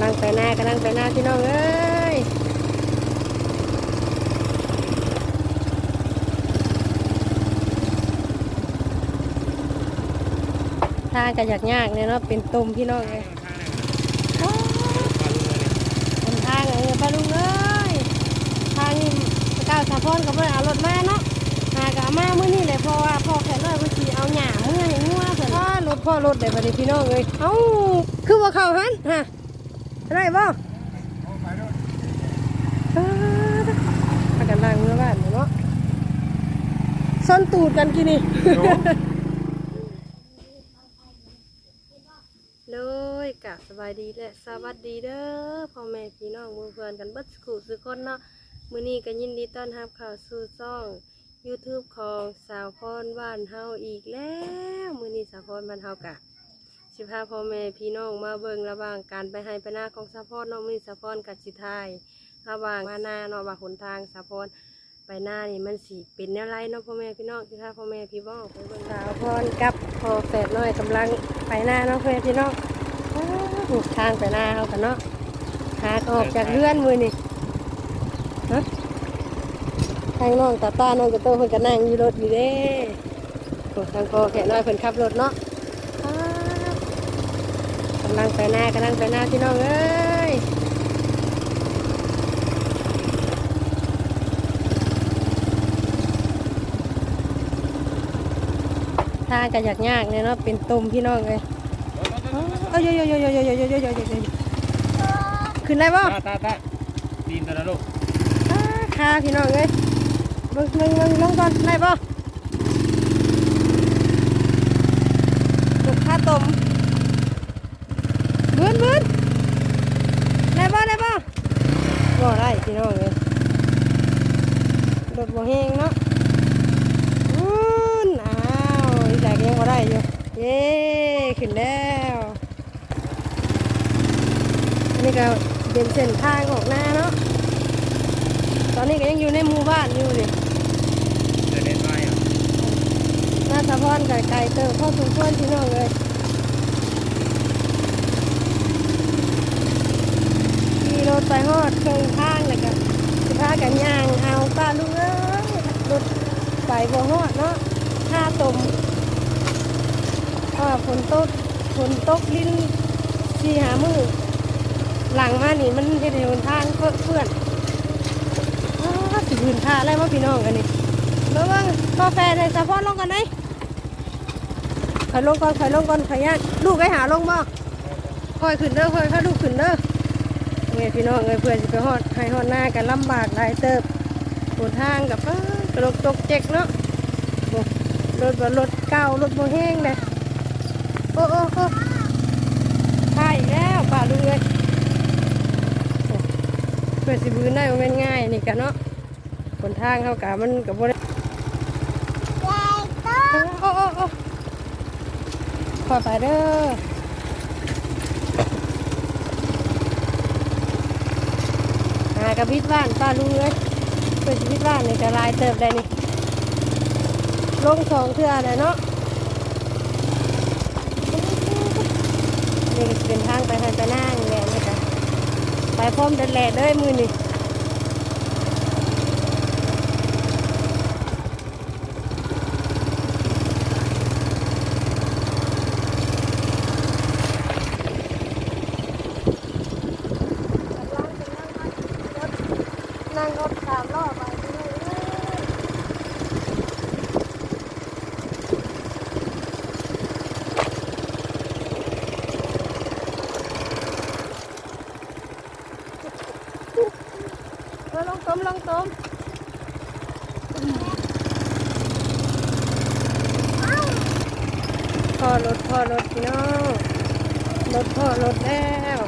ำลังไปหน้ากำลังไปหน้าพี่น้องเอ้ยทางก็อยากยากเนี่ยเนาะเป็นตุ่มพี่น้องเลยทำทางเออปลาลุงเอ้ยทางนี้ก้าวสะพอนก็ไม่ได้เอารถมาเนาะหากเอามาเมื่อนี้เลยเพราะว่าพ่อแค่น้อยเมื่อกี้เอาหญ้าเมื่อให้งัวเพิ่นว่ารถพ่อรถเดี๋ยวบัดนี้พี่น้องเอ้ยเอ้าคือว่าเขาหันฮะ ได้บ่เออพากันนั่งเมื่อบ้านเนาะซ่อนตูดกันกินนี่เลยกะสบายดีและสวัสดีเด้อพ่อแม่พี่น้องมือเพื่อนกันบัดสกุสุกคนเนาะมือนี้ก็ยินดีต้อนรับข้าวสู่ช่อง YouTube ของสาวพรบ้านเฮาอีกแล้ว มือนี้สาวพรบ้านเฮากะ สิพาพ่อแม่พี่น้องมาเบิ่งระหว่างการไปให้ไปหน้าของสาวพรน้องมีสาวพรกับสิทายระหว่างมาหน้าเนาะว่าหนทางสะพอนไปหน้านี่มันสิเป็นแนวไรเนาะพ่อแม่พี่น้องที่ถ้าพ่อแม่พี่บ้องไปเบิ่งสาวพรกับพ่อแฝดน้อยกำลังไปหน้าเนาะพ่อแม่พี่น้องอ้าวทางไปหน้าเขากันเนาะหาออกจากเรือนมือนี่ฮะทางน้องตาตาน้องกระโตเพิ่นก็นั่งอยู่รถอยู่เด้โอ้ทางพ่อแฝดน้อยเพิ่นขับรถเนาะำลังไปหน้ากำลังไปหน้าพี่น้องเอ้ยทางก็อยากยากเนี่ยเนาะเป็นตุ่มพี่น้องเลยเอ้ยโยโยโยโยโยโยโยโยโยโยโยขึ้นได้ป่ะตาตาตาตีนตัวละลูกขาพี่น้องเลยเบิ่งเบิ่งเบิ่งลงก่อนได้ป่ะลูกค้าต้มบื้นบื้นได้ป่ะได้ป่ะบ่ได้ พี่น้องเลยรถบ่แห้งเนาะอืนอ้าวอีแหลกยังบ่ได้อยู่เย้ขึ้นแล้วอันนี้ก็เป็นเส้นทางออกหน้าเนาะตอนนี้ก็ยังอยู่ในหมู่บ้านอยู่นี่เดินเล่นไม้อะหน้าสะพอนไก่ไก่เติมเข้าสมควรพี่น้องเลยขี่รถ ไปฮอดเครื่องทางเลยกันสิพากันย่างเอาป้าลุงเอ้ยรถไปบ่ฮอดเนาะท่าตมอ่าฝนตกฝนตกลิ้นสี่หามือหลังมานี่มันเฮ็ดให้หนทางเพื่อนถือนอ้าสิพื้นท่าอะไรวะพี่น้องกันนี่เบิ่งเบิ่งกาแฟในสะพอนลงกันไหนถอยลงก่อนถอยลงก่อนขอยย่านลูกไปหาลงบ่คอยขึ้นเด้อคอยข้าลูกขึ้นเด้อ เงี้ยพี่น้องเอ้ยเพื่อนสิไปฮอดให้ฮอดหน้ากันลำบากหลายเติบหนทางกับอ้ากระดกตกเจ็กเนาะโอ้รถบ่รถเก่ารถบ่แห้งเลยโอ้โอ้โอ้ใช่แล้วป่าลุงเลยโอ้เพื่อสิบืนได้บ่แมันง่ายนี่กันเนาะบนทางเขากะมันกับบ่ได้โอ้โอ้โอ้ขอไปเด้อากระพิดบ้านป้าลุงเลยเพื่อสิพิดบ้านนี่จะลายเติบได้นี่ลงสองเทื่อเลยเนาะนี่เป็นทางไปทางตะนางแหละนี่จ้ะไปพร้อมเดินแหล่เลยมือนี่นั่งรถสามรอบไปเรื่อยๆ เออลองต้มลองต้ม พ่อรถพ่อรถพี่น้องรถพ่อรถแล้ว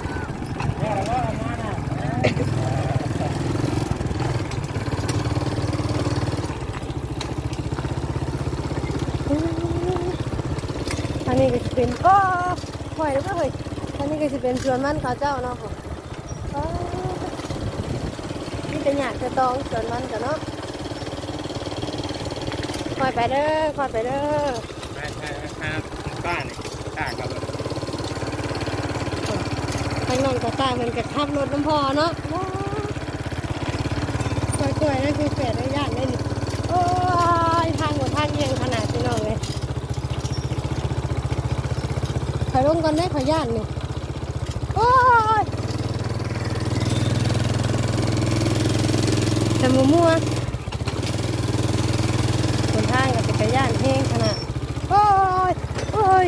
อันนี้ก็จะเป็นโอ้หอยแล้วก็เฮ้ยอันนี้ก็จะเป็นสวนมันเขาเจ้าเนาะผมนี่เป็นหยาดจะตองสวนมันกันเนาะคอยไปเด้อคอยไปเด้อ ใช่ใช่ครับบ้านนี่ยต่างกับทางน้องตาตามันก็ขับรถน้ำพอเนาะว้าวกล้วยๆนั่นคือแฝดได้ยากได้นี่โอ้ยทางหมดทางเอียงขนาดพี่น้องเลยถอยลงก่อนได้ขอยย่านนี่โอ้ยแต่มัวมัวบนทางกับจักรยานแห้งขนาดโอ้ ยโอ้ย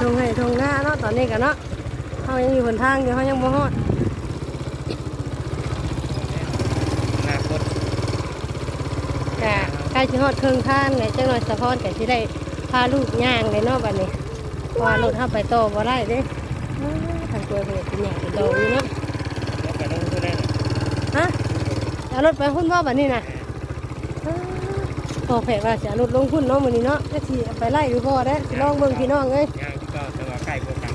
ทงให้ทงหน้าเนาะตอนนี้กันเนาะเขายังอยู่บนทางอยู่เขายังบ่ฮอดอนาคตกะใกล้จะฮอดครึ่งทางเลยจังหน่อยสะพอนแต่ที่ได้พาลูกย่างเลยเนาะบัดนี้ เพราะว่ารถเข้าไปโตอบ่ได้เด้อ้าวทางกล้วยเพิ่นเป็นหยังเป็นโตอยู่เนาะแล้วก็ลงทุนได้นะฮะเอารถไปหุ้นบ่บัดนี้น่ะอ้าวพอแผลว่าจะเอารถลงหุ้นเนาะมื้อนี้เนาะก็สิเอาไปไล่อยู่บ่ได้สิลองเบิ่งพี่น้องเอ้ยย่างที่ก็แต่ว่าใกล้กว่ากัน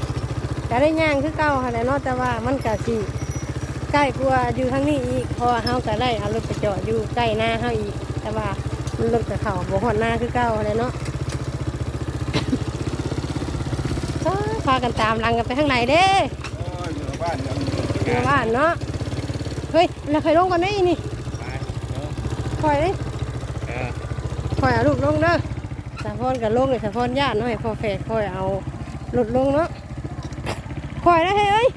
ก็ได้ย่างคือเก่าค่ะแหละเนาะแต่ว่ามันก็สิใกล้กว่าอยู่ทางนี้อีกเพราะว่าเฮาก็ได้เอารถไปจอดอยู่ใกล้หน้าเฮาอีก แต่ว่ามันรถกับเขาบ่ฮอดหน้าคือเก่าค่ะแหละเนาะ อ้าวพากันตามหลังกันไปทางไหนเด้โอ้ยอยู่บ้านยังเมื่อบ้านเนาะ เฮ้ยแล้วใครลงกันได้นี่ไปเนาะคอยเด้เออคอยเอาลูกลงเด้อสะพอนกับลงเลยสะพอนญาติเนาะให้พอแฝดคอยเอารถลงเนาะคอยได้เฮ้ยเอ้ย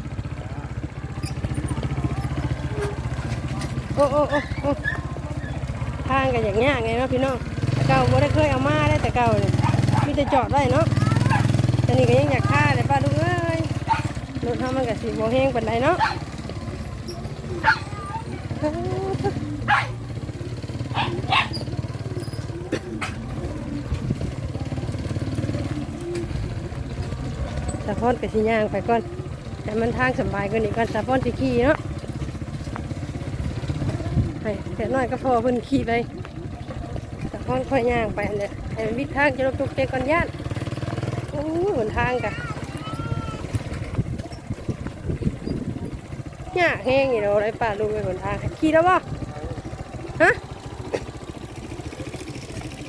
โอ้โอ้โอ้โอ้ทางกันอย่างเงี้ยไงเนาะพี่น้องแต่เก่าบ่ได้เคยเอามาได้แต่เก่าเนี่ยมีแต่จอดไว้เนาะแต่นี่ก็ยังอยากฆ่าเลยป้าลุงเอ้ยรถทำ มันกับสีโบแห้งปานใดเนาะสะพอนกับสีย่างไปก่อน แต่มันทางสบายกว่านี้ก่อนสะพอนสิขี่เนาะไปเดี๋ยวหน่อยก็พอเพิ่นขี่ไปแต่พ่อนค่อยย่างไปเลยไอ้วิทางจะรบตุกเตะก่อนย่านโอ้หนทางกะ ยากแห้งอยู่เราไรป่าลุงไปหนทางขี่แล้วบ่ฮะ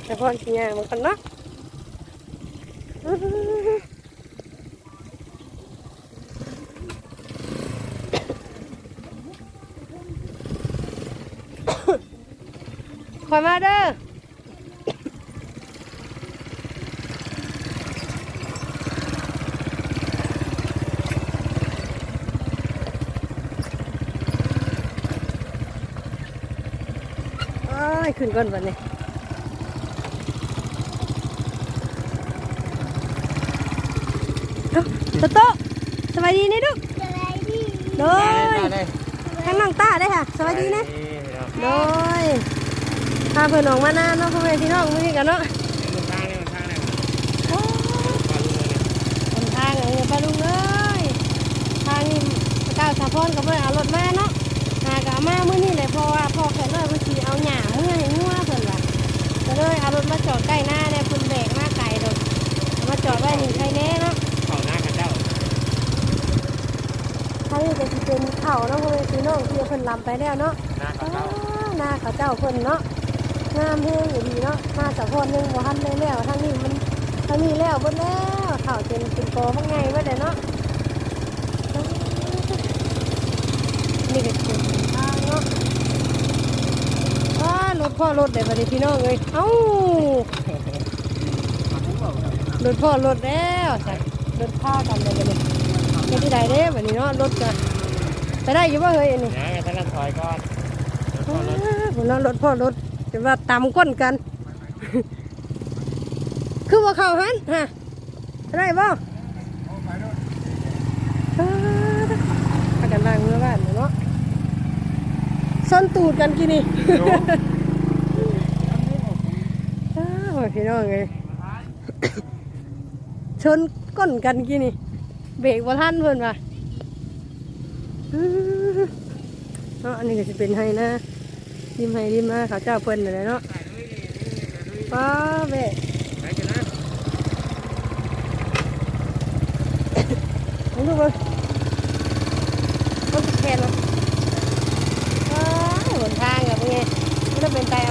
แต่พ่อนขี่ย่างมันกันเนาะคอยมาเด้อายขึ้น ก่อนวันนี้เอ้าโตโตะสวัสดีนี่ลูกโดยได้ทั้งน้องตาได้อค่ะ สวัสดีนะเนาะโดยพาเพื่อนออกมาหน้าเนาะพ่อแม่พี่น้องมือกันเนาะมันทางนี่มันทางไหนโอ้ปลาลุงเลยหนทางเออปลาลุงเอ้ยทางนี้พระเก้าสะพอนก็เพื่อเอารถมาเนาะหากเอามามื้อนี้เลยเพราะว่าพ่อแค่น้อยเพิ่นสิเอาหญ้าเมื่อให้งัวเพิ่นว่าก็เล ยเอารถมาจอดใกล้หน้าเนี่ยเพิ่นแบกมาไกลรถเอามาจอดไว้นี่ใครแน่เนาะเข้าหน้ากันเจ้าทางนี้ก็สิเป็นเขาเนาะพ่อแม่พี่น้องที่เพิ่นลำไปแล้วเนาะหน้ากัอ้าบเจ้าหน้าเขาเจ้าเพิ่นเนาะงามแฮงอยู่ดีเนาะมาสะพอนหนึงบ่ทันได้แล้วทางนี้มันทางนี้แล้วเบิดแล้วเขาเป็นเป็นโตมันไงเบิดเลยเนาะนี่ก็เป็นทางเนาะว้ารถพ่อรถเดี๋ยวบัดนี้พี่น้องเอ้ยเอ้ารถพ่อรถแล้วใส่รถพากันเลยบัดนี้ไม่ที่ใดเด้บัดนี้เนาะรถกันไปได้อยู่บ่เฮ้ยอันนี้เดี๋ยวให้ท่านถอยก่อนแล้วก็รถผมนั่งรถพ่อรถจะว่าตำก้นกัน คือว่าเขาหันฮะได้บ่พากันล่างเมื่อบ้านเนาะ ส้นตูดกันกี่นี่อ้พี่น้องไงชนก้นกันกี่นี่ เบรกว่าท่านเพื่อนว่ะเนอะอันนี้ก็จะเป็นให้นะริมให้ริมมาเขาเจ้าเพิ่นเลยเนาะป้าเบ้ไปกันนะผมดูเบิ่งต้นแขนเนาะ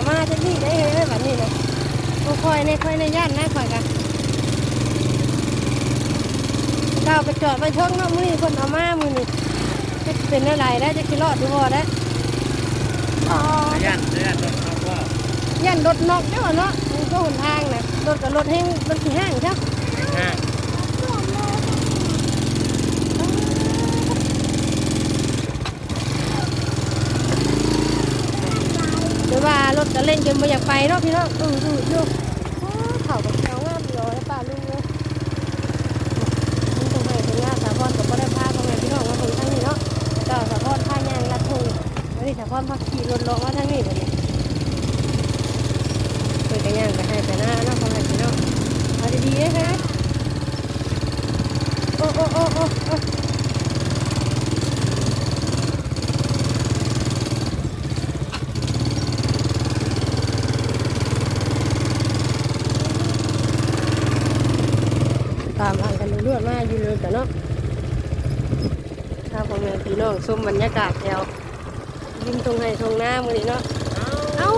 นี่ได้เฮ้ยแบบนี้นะโอ้คอยในคอยในย่านนะคอยกันเราไปจอดไปช่องเนาะมือนี่คนเอามามือนี่จะเป็นอะไรได้จะกินรอดดูบ่ได้อ๋อยันยันรถเขาว่าย่านรถนอกเจ้าเนาะมันก็หนทางนะรถกับรถแห้งรถขี่ห้างใช่ห้าง หรือ ว่ารถจะเล่นจนไม่อยากไปเนาะพี่เนาะอืออือดูอ้าวเขากับเขางามอยู่แล้วป้าลุงเลยมันตรงไหนตรงนี้สาพรกับพ่ได้พาตรงไหนพี่น้องมาถึงทางนี้เนาะแล้วก็สาพรพายางลัดทุ่งแล้วนี่สาพรพาขี่รถลงมาทางนี้แบบนี้เปิดกันย่างไปให้ไปหน้าเนาะพ่อแม่พี่น้องเอาดีๆเลยฮะโอ้โอ้โอ้โอ้โอ้ ตามทางกันเรื่อยๆมาอยู่เลยแต่เนาะถ้าพ่อแม่พี่น้ องชมบรรยากาศแถวริมตรงไห้ตรงหน้ามือนี้เนาะเอ้า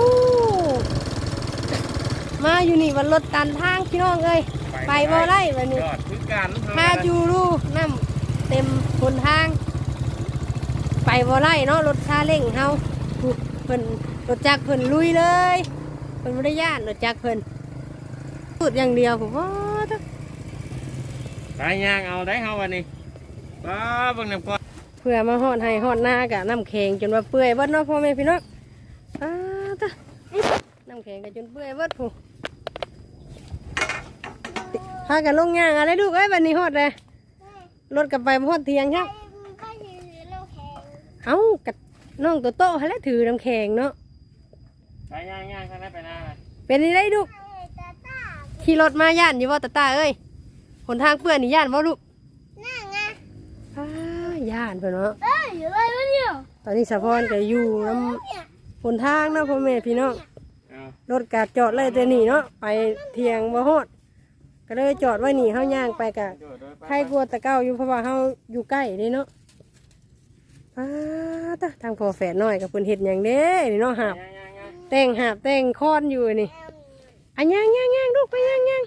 มาอยู่นี่วันรถตันทางพี่น้องเอ้ยไปบ่ได้วันนี้ยอดคือกันพาจูรูน้ำเต็มคนทาง ไปบ่ได้เนาะรถซาเล้งเฮาผู้เพิ่นรถจักรเพิ่นลุยเลยเพิ่นบ่ได้ย่านรถจักรเพิ่นพูดอย่างเดียวผมว่าเด้อไปย่างเอาได้เฮาวันนี้ป้าเบิ่งน้ำก่อนเพื่อมาฮอดให้ฮอดหน้ากะน้ำแข็งจนว่าเปื่อยเบิดเนาะพ่อแม่พี่น้องอ้าตะน้ำแข็งก็จนเปื่อยเบิดผู้พากันลงย่างอะไรลูกเอ้ยวันนี้ฮอดเลยรถกลับไปบ่ฮอดเทียงครับก็ยืนเราแข่งเอ้ากับน้องโตโต้ให้แล้วถือน้ำแข็งเนาะไปย่างย่างข้างในไปหน้าเลยเป็นนี่ได้ลูกเอ้ยตาตาขี่รถมาย่านอยู่ว่าตาตาเอ้ยหนทางเปื่อนนี่ย่านว่าลูกหน้าไงอ้า ย่านเพิ่นเนาะเอ้ยอยู่อะไรวะเนี่ยตอนนี้สะพอนก็อยู่น้เนี่ยำหนทางเนาะพ่อแม่พี่น้องเอารถกาดจอดเลยแต่นี่เนาะไปเทียงบ่ฮอดก็เลยจอดไว้นี่เฮาย่างไปกะโดดโดดไปใครกลัวตะเก้าอยู่เพราะว่าเฮาอยู่ใกล้นี่เนาะป้าตะทางพอแฝดน้อยกับเพิ่นเฮ็ดหยังเด้นี่เนาะหาบย่างย่างย่างแต่งหาบแต่งคอนอยู่นี่อันย่างย่างย่างลูกไปย่างย่าง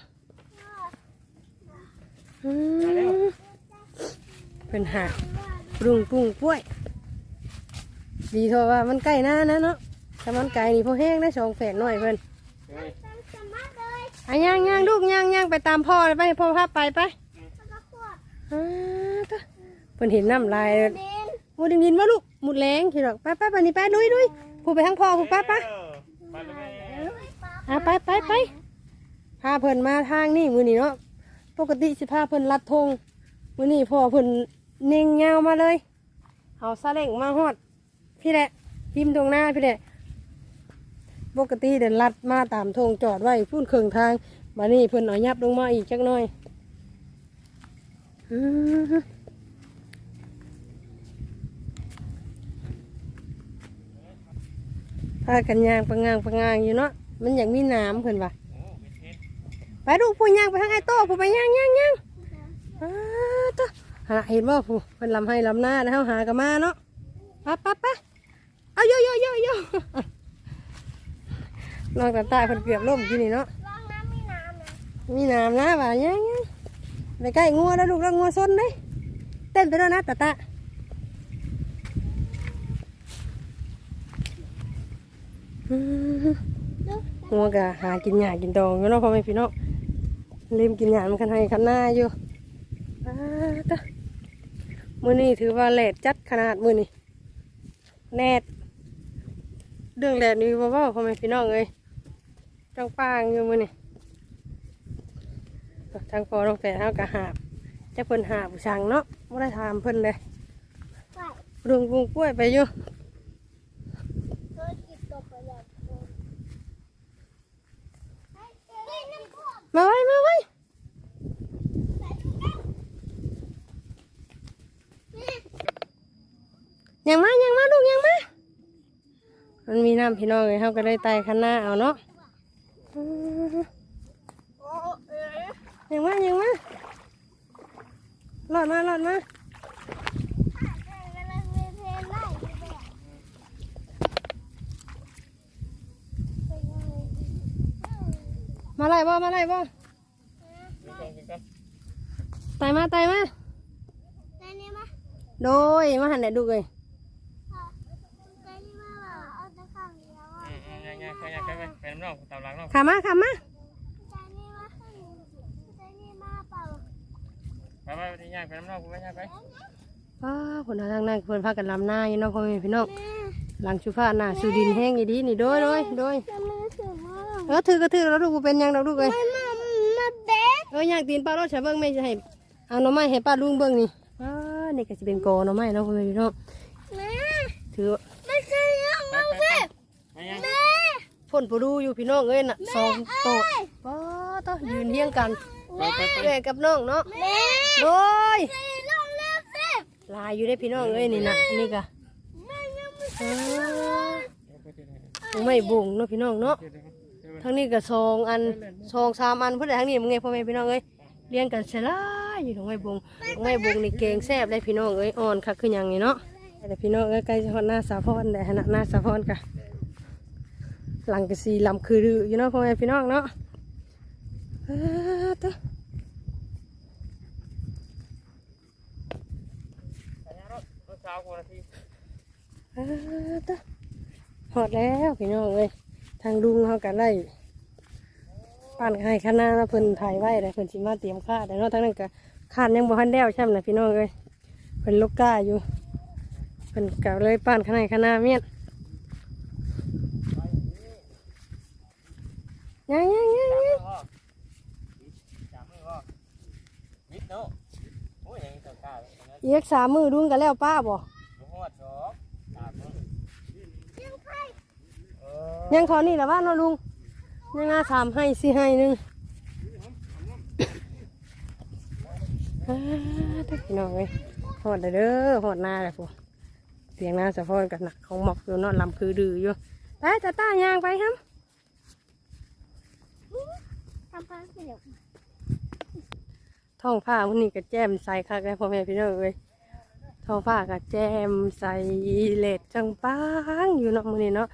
อืมเพิ่นหาบ ปรุงปรุงป่วย ดีเท่าว่ามันใกล้หน้านะเนาะถ้ามันไกลนี่พอแห้งได้สองแฝดน้อยเพิ่นเฮ้ยตั้งสมาร์ทเลยอะย่างย่างลูกย่างย่างไปตามพ่อเลยไปพ่อพาไปไปแล้วก็ขวดอ่าตะเพิ่นเห็นน้ำลายดินมูดินดินว่าลูกหมุดแรงทีดอกไปไปไปนี่ไปดุยดุยผู้ไปทั้งพ่อผู้ไปไปเออไปเลยแม่อะไปไปไปพาเพิ่นมาทางนี่มือนี่เนาะปกติสิพาเพิ่นลัดธงมือนี่พ่อเพิ่น เน่งยาวมาเลยเอาซาเล้งมาฮอด พี่แหละ พิมพ์ตรงหน้าพี่แหละ ปกติเดินลัดมาตามธงจอดไว้พูนเครื่องทางมานี่เพิ่นเอายับลงมาอีกจักหน่อยอือฮึพากันยางปังงางปังงางอยู่เนาะ มันอยากมีน้ำเพิ่นว่ะไปดูผู้ยางไปทางไอ้โต้ผู้ไปย่างย่างย่างอ้าตะ หาเห็นบ่ผู้เป็นลำให้ลำหน้าแล้วหากันมาเนาะไปไปไปเอาโยโยโยโยน้องตาตาเพิ่นเกือบล้มที่นี่เนาะว่างน้ำไม่น้ำนะมีน้ำนะว่าย่างย่างไปใกล้งัวแล้วลูกแล้วงัวซนเลยเต้นไปแล้วนะตาตางัวกะหากินหญ้ากินดองอยู่เนาะพ่อแม่พี่น้องเล่มกินหญ้ามันคันให้คันหน้าอยู่อ้าตะ มื้อนี้ถือว่าแหลดจัดขนาดมื้อนี้แดดเรื่องแดดนี่บ่เว้าพ่อแม่พี่น้องเอ้ยจังปางอยู่มื้อนี้ทางพอน้องแฝดเฮากะหาบจักเพิ่นหาบสั่งเนาะบ่ได้ถามเพิ่นเลยใช่รุงปุงกล้วยไปอยู่เธอกินตัวประหยัดเฮ้ยน้ำท่วมมาไว้มาไว้ ยังมายังมาลูกยังมา มันมีน้ำพี่น้องเลยเขาก็ได้ไต่คันหน้าเอาเนาะอือโอ้เอ๋ยยังมายังมาหลอดมาหลอดมากำลังมีเพลงไล่อยู่เลยอะเป็นยังไงมาไล่บ่มาไล่บ่ดูก่อนดูก่อนไตมาไตมาใจนี่มาโดยมาหันไหนดูเลย ใจนี่มาเอาตะข้างเดียวอะ อืมอืมย่างย่าง ไปย่างไปไปไปน้ำน่องตามหลังน่องขามาขามาใจนี่มาใจนี่มาเปล่าไปไปไปย่างไปน้ำน่องไปย่างไปป้าคนทางนั้นเพิ่นพากันลำหน้าอยู่เนาะพ่อแม่พี่น้องแม่หลังชุฟ้าหน้าสู่ดินแห้งอีดีนี่โดยโดยโดยจะมือถือมาเออถือก็ถือแล้วลูกบ่เป็นหยังดอกลูกเอ้ยไม่มามาเบ๊ะเอออยากตีนป้ารถใช้เบิ่งแม่จะให้เอาหน่อไม้ให้ป้าลุงเบิ่งนี่ป้านี่ก็สิเป็นกอหน่อไม้เนาะพ่อแม่พี่น้องแม่ถือไม่ใช่ยังไปมึงไพ่นปูดูอยู่พี่น้องเอ้ยน่ะสองโต๊ะป้าต้องยืนเฮียงกันไปไปไปเอ้ยกับน้องเนาะแม่โดยไปลงเร็วสิลายอยู่ได้พี่น้องเอ้ยนี่นะนี่ก็แม่ยังไม่อ่าไปเดี๋ยวเดี๋ยวเอาไม่บุงเนาะพี่น้องเนาะเดี๋ยวเดี๋ยวเดี๋ยวทั้งนี้ก็สองอันสองสามอันเพื่อนทั้งนี้มึงไงพ่อแม่พี่น้องเอ้ยเรียนกันเสยหลายอยู่ตรงไม่บุงตรงไม่บุงนี่เก่งแซ่บได้พี่น้องเอ้ยอ่อนคักคือหยังนี่เนาะแต่พี่น้องเอ้ยใกล้จะฮอดหน้าสาพรได้ขนาดหน้าสาพรกะ หลังกะสีลำคือรืออยู่เนาะพ่อแม่พี่น้องเนาะเออตัวไปย่างรถรถเช้ากว่านาทีเออตัวฮอดแล้วพี่น้องเอ้ยทางลุงเขากันไล่ปั้นให้คณะแล้วเพิ่นถ่ายไว้เลยเพิ่นสิมาเตรียมค่าแต่เนาะทั้งนั้นก็คาดยังบ่ทันแล้วใช่ไหมล่ะพี่น้องเอ้ยเพิ่นลกกล้าอยู่เพิ่นก็เลยปั้นคณะคณะเมียนยังยังยังยัง จามมือพ่อวิทย์เนาะโอ้ยยังต้องกล้าเลยนะ อีกสามมือดุนกันแล้วป้าบ่บ่ฮอดสองสามมือเออยังเทอนี่แหละว่าเนาะลุงยังงาสามให้สี่ให้หนึ่งอ่าถ้าพี่น้องเอ้ยหอดเด้อหอดหน้าเลยพวกเสียงหน้าสะพอนกันหนักเขาหมอกอยู่เนอนลำคือดื้ออยู่ไปตาตายางไปครับทำพักเดียว ท้องผ้าวันนี้ก็แจ่มใสคักเลยพ่อแม่พี่น้องเอ้ยท้องผ้าก็แจ่มใสเลดจังปังอยู่เนาะมื้อนี้เนาะ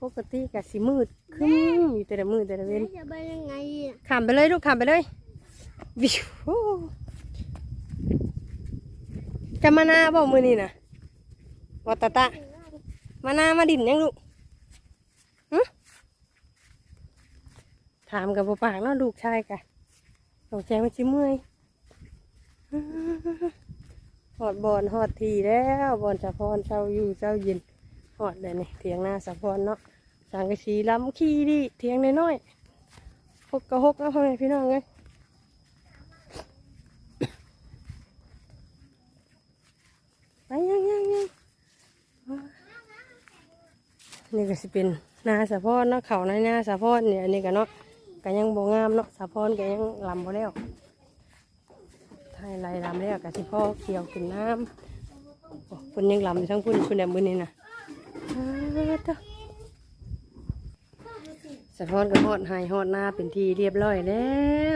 ปกติก็สิมืดขึ้นอยู่แต่ละมือแต่ละเว้นจะไปยังไงอะขามไปเลยลูกขามไปเลยวิวจะมานาบ่มือนี่นะวอตาตะมานามาดินยังลูกหึถามกับปากเนาะลูกชายกะตกใจมันชิเมื่อยอื้อ หอดบอนหอดทีแล้วบอนสะพอนเช้าอยู่เช้าเย็นหอดเลยนี่เถียงหน้าสะพอนเนาะสังกะสีล้ำขี้ดิเถียงน้อยๆหกกับหกแล้วพ่อแม่พี่น้องเลยไปยังยังยังนี่ก็สิเป็นนาสะพอนเนาะเขาในนาสะพอนเนี่ยอันนี้ก็เนาะก็ยังโบงามเนาะสะพอนก็ยังลำบ่แล้ว ไทยไรลำแล้วก็สิพ่อเกี่ยวกินน้ำโอ้เพิ่นยังลำอยู่ทั้งพุ่นพุ่นแดมือนี่นะอ้าวเด้อสะพอนกับฮอดไฮฮอดหน้าเป็นที่เรียบร้อยแล้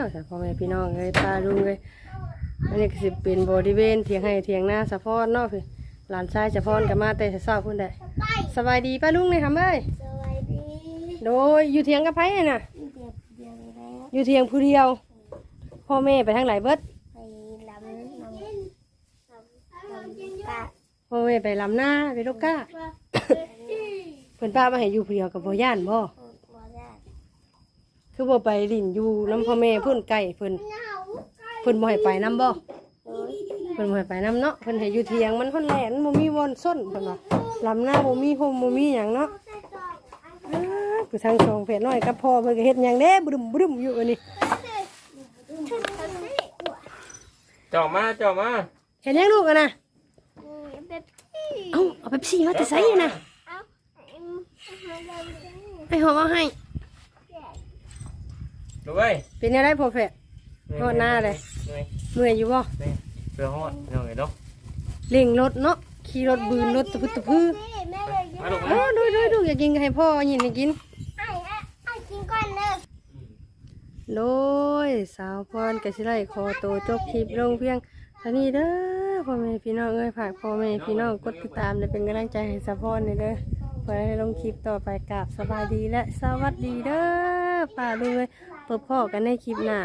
วสะพอแม่พี่น้องเลยตาลุงเลยอันนี้ก็สิเป็นบริเวณเถียงให้เถียงหน้าสะพอนเนาะคือหลานชายสะพอนกับมาแต่เช้าพุ่นได้ไปสบายดีป้าลุงเลยทำเอ้ยสวัสดีโดยอยู่เถียงกับไผน่ะเดียวเดียวแล้วอยู่เถียงผู้เดียวพ่อแม่ไปทางไหนเบิด ไปลำน้ำลำปลา พ่อแม่ไปลำหน้าไปลูกก้าเพิ่นป้ามาให้อยู่ผู้เดียวกับพ่อย่านบ่บ่ได้คือบ่ไปลิ่นอยู่น้ำพ่อแม่เพิ่นไก่เพิ่นเพิ่นบ่ให้ไปน้ำบ่โอ้ยเพิ่นบ่ให้ไปน้ำเนาะเพิ่นให้อยู่เถียงมันคนแหลนบ่มีวอนส้นเพิ่นว่าลำหน้าบ่มีห่มบ่มีหยังเนาะอ้าวผู้ทางสองเพจน้อยกับพ่อเพิ่นก็เฮ็ดหยังเด้บึ้มบึ้มอยู่อันนี้เจ้ามาเจ้ามาเฮ็ดหยังลูกอะนะเป็ดพี่ เอาเอาไปซี่มาแต่ไสอะนะเอาเอาเราจะให้หอมเอาให้ดูเว้ยเป็นอะไรพ่อเพจฮอดหน้าเลยเหนื่อยเมื่อยอยู่บ่เพื่อฮอดเหนื่อยเนาะเร่งรถเนาะขี่รถบืนรถตะพึดตะพือพี่แม่เลยมาลูกเอ้ามาดูดูดูอยากกินให้พ่อยินให้กินไอ้ไอ้ไอกินก่อนเลยโดยสาวพรกสิไลขอโตจบคลิปลงเพียงเท่านี้เด้อ พ่อแม่พี่น้องเอ้ยฝากพ่อแม่พี่น้องกดติดตามเลยเป็นกำลังใจให้สะพอนี่เด้อเพื่อให้ลงคลิปต่อไปกับสบายดีและสวัสดีเด้อฝากด้วยเลยพบพ่อกันในคลิปหน้า